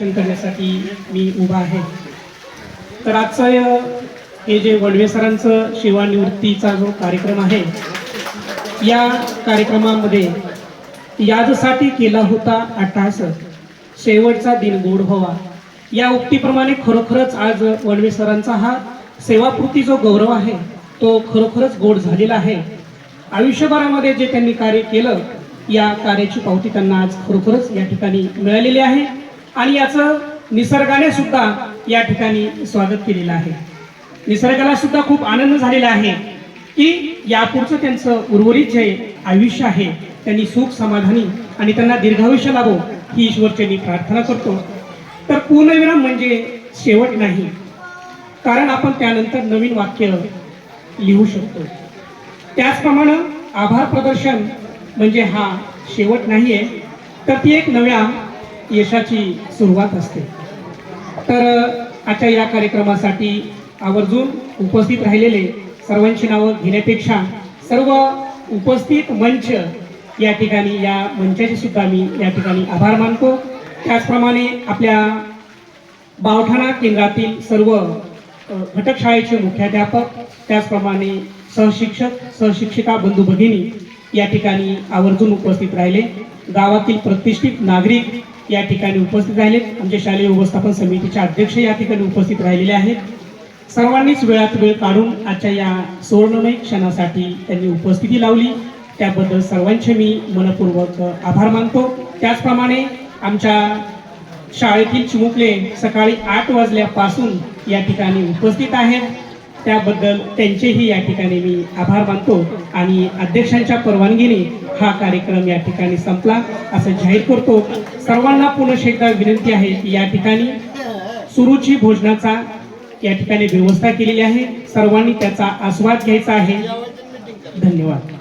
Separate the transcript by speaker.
Speaker 1: भाषण करण्यासाठी मी उभा आहे. तर आजचं हे जे वडवे सरांचं सेवानिवृत्तीचा जो कार्यक्रम आहे या कार्यक्रमामध्ये याजसाठी केला होता अट्टास शेवटचा दिन गोड व्हावा. या उक्तीप्रमाणे खरोखरच आज वडवे सरांचा हा सेवापूर्ती जो गौरव आहे तो खरोखरच गोड झालेला आहे. आयुष्यभरामध्ये जे त्यांनी कार्य केलं या कार्याची पावती त्यांना आज खरोखरच या ठिकाणी मिळालेली आहे. आणि याचं निसर्गाने सुद्धा या ठिकाणी स्वागत केलेलं आहे. निसर्गाला सुद्धा खूप आनंद झालेला आहे की यापुढचं त्यांचं उर्वरित जे आयुष्य आहे त्यांनी सुख समाधानी आणि त्यांना दीर्घायुष्य लाभो ही ईश्वरची प्रार्थना करतो. तर पूर्णविराम म्हणजे शेवट नाही कारण आपण त्यानंतर नवीन वाक्य लिहू शकतो. त्याचप्रमाणे आभार प्रदर्शन म्हणजे हा शेवट नाही आहे तर ती एक नव्या यशाची सुरुवात असते. तर आजच्या या कार्यक्रमासाठी आवर्जून उपस्थित राहिलेले सर्वांची नावं घेण्यापेक्षा सर्व उपस्थित मंच या ठिकाणी या मंचाचे सुद्धा मी या ठिकाणी आभार मानतो. त्याचप्रमाणे आपल्या बावठाणा केंद्रातील सर्व घटकशाळेचे घटक शाळेचे मुख्याध्यापक त्याचप्रमाणे सहशिक्षक सहशिक्षिका बंधू भगिनी या ठिकाणी आवर्जून उपस्थित राहिले. गावातील प्रतिष्ठित नागरिक या ठिकाणी उपस्थित राहिले. आमचे शालेय व्यवस्थापन समितीचे अध्यक्ष या ठिकाणी उपस्थित राहिलेले आहेत. सर्वांनीच वेळात वेळ काढून आजच्या या सुवर्णमय क्षणासाठी त्यांनी उपस्थिती लावली. त्याबद्दल सर्वांचे मी मनपूर्वक आभार मानतो. त्याचप्रमाणे आमच्या शाळेतील चिमुकले सकाळी आठ वाजल्यापासून या ठिकाणी उपस्थित आहेत. त्याबद्दल त्यांचेही या ठिकाणी मी आभार मानतो आणि अध्यक्षांच्या परवानगीने हा कार्यक्रम या ठिकाणी संपला. असं जाहीर करतो. सर्वांना पुनश एकदा विनंती आहे की या ठिकाणी सुरुची भोजनाचा या ठिकाणी व्यवस्था केलेली आहे. सर्वांनी त्याचा आस्वाद घ्यायचा आहे. धन्यवाद.